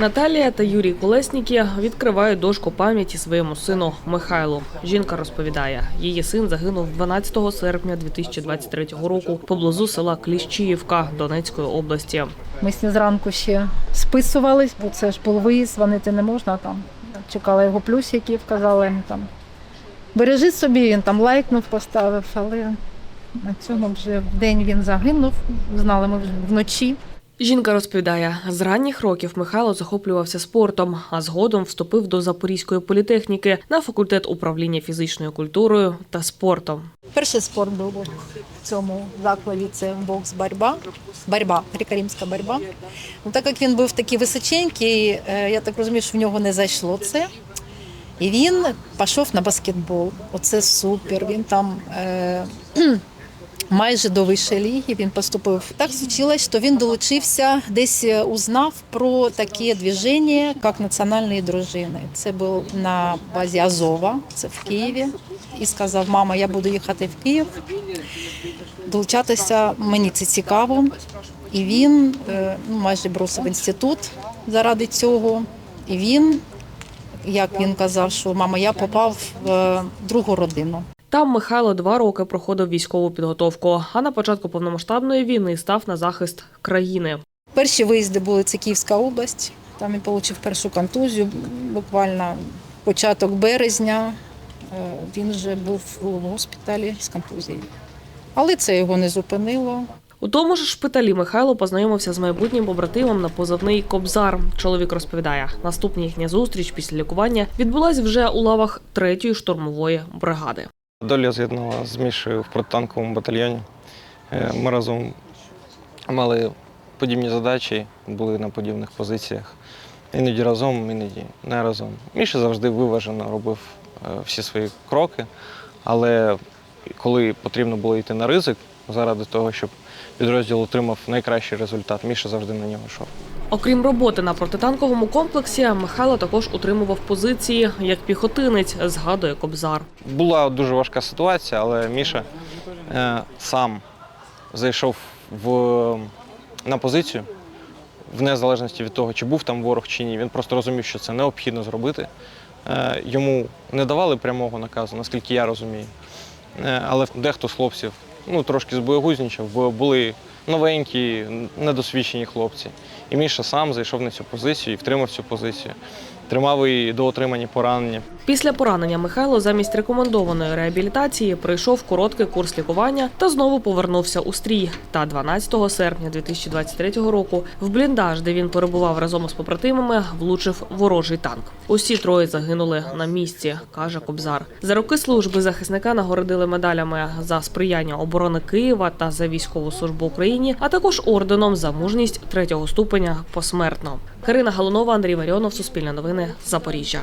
Наталія та Юрій Колесніки відкривають дошку пам'яті своєму сину Михайлу. Жінка розповідає, її син загинув 12 серпня 2023 року поблизу села Кліщіївка Донецької області. Ми з ним зранку ще списувались, бо це ж був виїзд, дзвонити не можна там. Чекала його плюсиків, казала йому там. Бережи собі, він там лайкнув, поставив, але на цьому вже в день він загинув. Знали ми вже вночі. Жінка розповідає, з ранніх років Михайло захоплювався спортом, а згодом вступив до Запорізької політехніки на факультет управління фізичною культурою та спортом. Перший спорт був в цьому закладі це бокс борьба. Борьба, греко-римська борьба. Ну, так як він був такий височенький, е, я так розумію, що в нього не зайшло це. І він пішов на баскетбол. Оце супер. Він там е, майже до вищої ліги він поступив. Так случилось, що він долучився, десь е, узнав про таке движення, як національні дружини. Це був на базі Азова, це в Києві. І сказав, мама, я буду їхати в Київ, долучатися, мені це цікаво. І він е, ну, майже бросив інститут заради цього. І він, як він казав, що мама, я попав в е, другу родину. Там Михайло два роки проходив військову підготовку, а на початку повномасштабної війни став на захист країни. Перші виїзди були це Київська область. Там він отримав першу контузію, буквально початок березня. Е, Він вже був у госпіталі з контузією. Але це його не зупинило. У тому ж шпиталі Михайло познайомився з майбутнім побратимом на позивний Кобзар. Чоловік розповідає, наступна їхня зустріч після лікування відбулась вже у лавах третьої штурмової бригади. Доля з'єднала з Мішею в протитанковому батальйоні. Е, Ми разом мали подібні задачі, були на подібних позиціях. Іноді разом, іноді не разом. Міша завжди виважено робив е, всі свої кроки, але коли потрібно було йти на ризик заради того, щоб підрозділ отримав найкращий результат, Міша завжди на нього йшов. Окрім роботи на протитанковому комплексі, Михайло також утримував позиції як піхотинець, згадує Кобзар. Була дуже важка ситуація, але Міша е, сам зайшов в, на позицію, в незалежності від того, чи був там ворог чи ні. Він просто розумів, що це необхідно зробити. Е, йому не давали прямого наказу, наскільки я розумію. Е, але дехто з хлопців ну, трошки збоєгузнічав, бо були новенькі, недосвідчені хлопці. І Міша сам зайшов на цю позицію і втримав цю позицію. Тримав її до отримання поранення. Після поранення Михайло замість рекомендованої реабілітації пройшов короткий курс лікування та знову повернувся у стрій. Та 12 серпня 2023 року в бліндаж, де він перебував разом із побратимами, влучив ворожий танк. Усі троє загинули на місці, каже Кобзар. За роки служби захисника нагородили медалями за сприяння оборони Києва та за військову службу Україні, а також орденом за мужність третього ступеня посмертно. Карина Галунова, Андрій Варіонов, Суспільне новини, Запоріжжя.